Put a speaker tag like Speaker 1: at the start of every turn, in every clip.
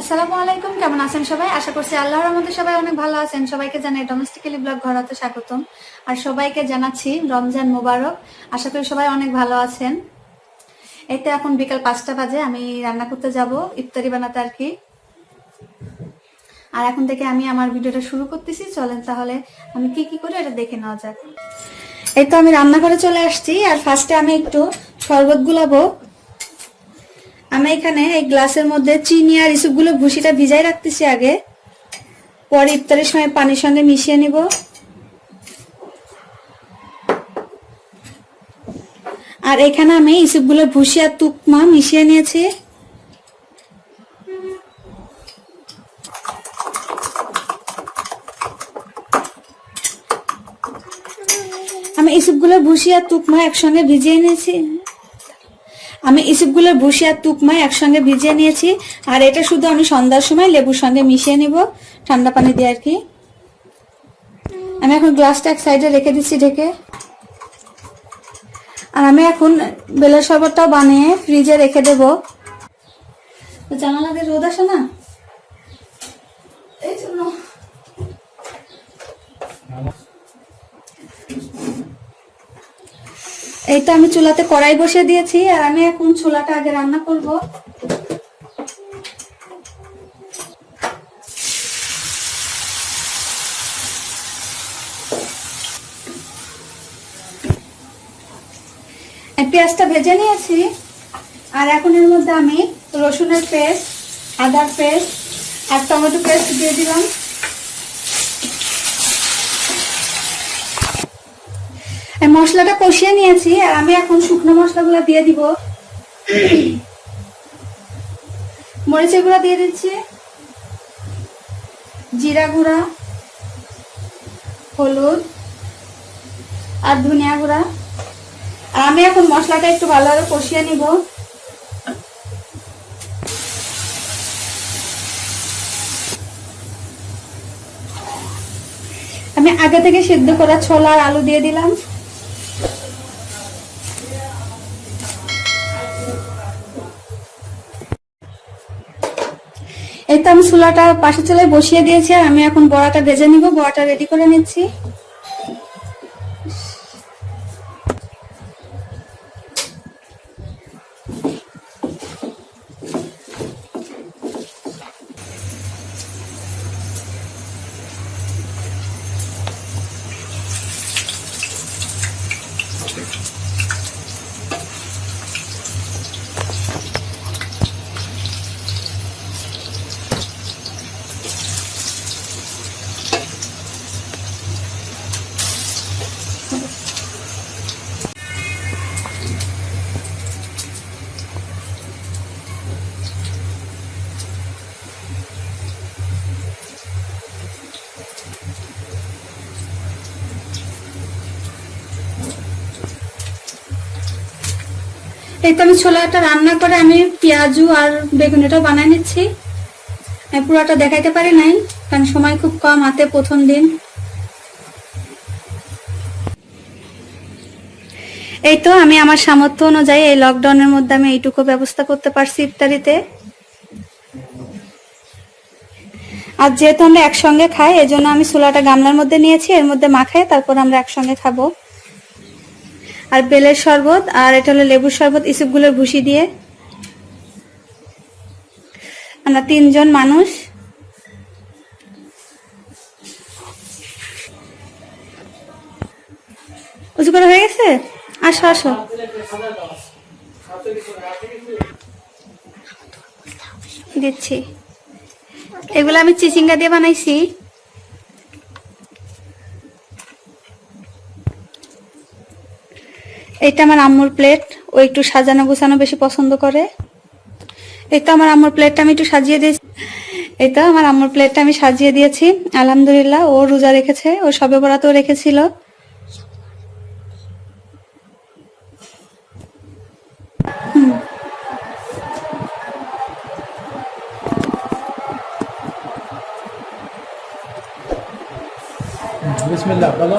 Speaker 1: আসসালামু আলাইকুম, কেমন আছেন সবাই? আশা করছি আল্লাহর রহমতে সবাই অনেক ভালো আছেন। সবাইকে জানাই ডোমেস্টিক্যালি ব্লগ ঘরাতে স্বাগতম। আর সবাইকে জানাচ্ছি রমজান মোবারক। আশা করি সবাই অনেক ভালো আছেন। এতে এখন বিকাল পাঁচটা বাজে, আমি রান্না করতে যাব, ইফতারি বানাতে আর কি। আর এখন থেকে আমি আমার ভিডিওটা শুরু করতেছি। চলেন তাহলে আমি কি কি করি এটা দেখে নেওয়া যাক। এই তো আমি রান্নাঘরে চলে আসছি, আর ফার্স্টে আমি একটু শরবত গুলাবো। আমি এখানে এই গ্লাসের মধ্যে চিনি আর ইসুপগুলো ভুসিটা ভিজাই রাখতেছি আগে। পরে ইফতারের সময় পানির সঙ্গে মিশিয়ে নিব। আর এখানে আমি ইসুপগুলো ভুসি আর তুকমা মিশিয়ে নিয়েছি। আমি ইসুপগুলো ভুসি আর তুকমা একসঙ্গে ভিজিয়ে নিয়েছি। আমি ইসুপগুলোর ভুসি আর তুকমাই একসঙ্গে ভিজিয়ে নিয়েছি। আর এটা শুধু আমি সন্ধ্যার সময় লেবুর সঙ্গে মিশিয়ে নিব, ঠান্ডা পানি দিয়ে আর কি। আমি এখন গ্লাসটা এক সাইডে রেখে দিচ্ছি ঢেকে। আর আমি এখন বেলের শরবতটাও বানিয়ে ফ্রিজে রেখে দেব। তো জানালা দিয়ে রোদ আসে না এই জন্য এই তো আমি চুলাতে কড়াই বসিয়ে দিয়েছি, আর আমি এখন চুলাটা আগে রান্না করব। পেঁয়াজটা ভেজে নিয়েছি, আর এখন এর মধ্যে আমি রসুনের পেস্ট, আদার পেস্ট, আর টমেটো পেস্ট দিয়ে দিলাম। মশলাটা কষিয়ে নিয়েছি, আর আমি এখন শুকনো মশলাগুলো দিয়ে দিব। মরিচের গুঁড়া দিয়ে দিচ্ছি, জিরা গুঁড়া, হলুদ, আর ধনিয়া গুঁড়া। আর আমি এখন মশলাটা একটু ভালোভাবে কষিয়ে নিব। আমি আগে থেকে সিদ্ধ করা ছোলা আর আলু দিয়ে দিলাম। এই তো আমি চুলাটা পাশে চুলায় বসিয়ে দিয়েছি আমি এখন বড়াটা ভেজে নিব, বড়াটা রেডি করে নিচ্ছি। এই তো আমি ছোলাটা রান্না করে আমি পেঁয়াজু আর বেগুনিটা বানাই নিচ্ছি। আমি পুরোটা দেখাইতে পারি নাই, কারণ সময় খুব কম, হাতে প্রথম দিন। এই তো আমি আমার সামর্থ্য অনুযায়ী এই লকডাউনের মধ্যে আমি এইটুকু ব্যবস্থা করতে পারছি ইফতারিতে। আর যেহেতু আমরা একসঙ্গে খাই, এজন্য আমি ছোলাটা গামলার মধ্যে নিয়েছি, এর মধ্যে মাখাই তারপর আমরা একসঙ্গে খাব। আর বেলের শরবত, আর এটা হলো লেবুর শরবত, ইসুপগুলোর ভুসি দিয়ে। আমরা তিনজন মানুষ। উঁচু করে হয়ে গেছে? আসো আসো। দিচ্ছি। এগুলো আমি চিচিঙ্গা দিয়ে বানাইছি। এটা আমার আম্মুর প্লেট ও একটু সাজানো গোছানো বেশি পছন্দ করে। তো আমার আম্মুর প্লেটটা আমি একটু সাজিয়ে দিয়েছি। তো আমার আম্মুর প্লেটটা আমি সাজিয়ে দিয়েছি। আলহামদুলিল্লাহ, ও রোজা রেখেছে, ও সবে বরাতেও রেখেছিল।
Speaker 2: বিসমিল্লাহ, বলো।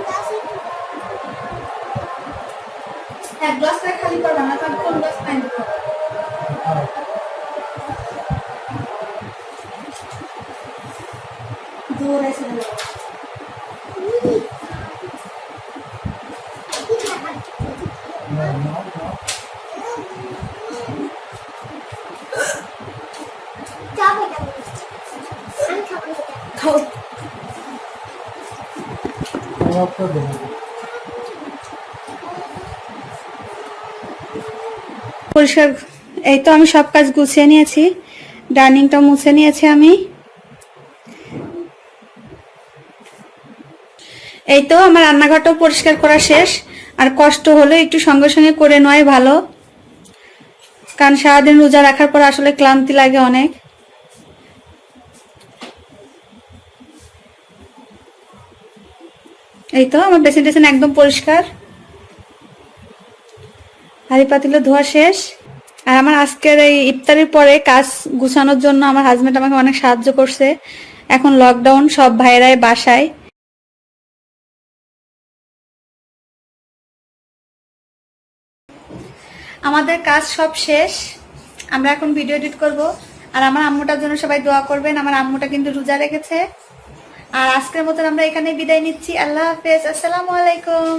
Speaker 1: এক গ্লাস করে খালি করবে না তাহলে কোন গ্লাস পানি
Speaker 2: না
Speaker 1: খাও। পরিষ্কার, এই তো আমি সব কাজ গুছিয়ে নিয়েছি। ডাইনিংটা মুছে নিয়েছি আমি। এই তো আমার রান্নাঘরটাও পরিষ্কার করা শেষ। আর কষ্ট হলে একটু সঙ্গে সঙ্গে করে নেওয়াই ভালো। কারণ সারাদিন রোজা রাখার পর আসলে ক্লান্তি লাগে অনেক। এই তো আমার বেসিন টেসিন একদম পরিষ্কার। হাড়ি পাতিলে, ধোয়া শেষ? আর আমার আজকের এই ইফতারির পরে কাজ গুছানোর জন্য আমার হাজবেন্ড আমাকে অনেক সাহায্য করছে। এখন লকডাউন সব ভাইরাই বাসায়। আমাদের কাজ সব শেষ। আমরা এখন ভিডিও এডিট করব। আর আমার আম্মুটার জন্য সবাই দোয়া করবেন। আমার আম্মুটা কিন্তু রোজা রেখেছে। আর আজকের মতন আমরা এখানে বিদায় নিচ্ছি। আল্লাহ হাফেজ। আসসালামু আলাইকুম।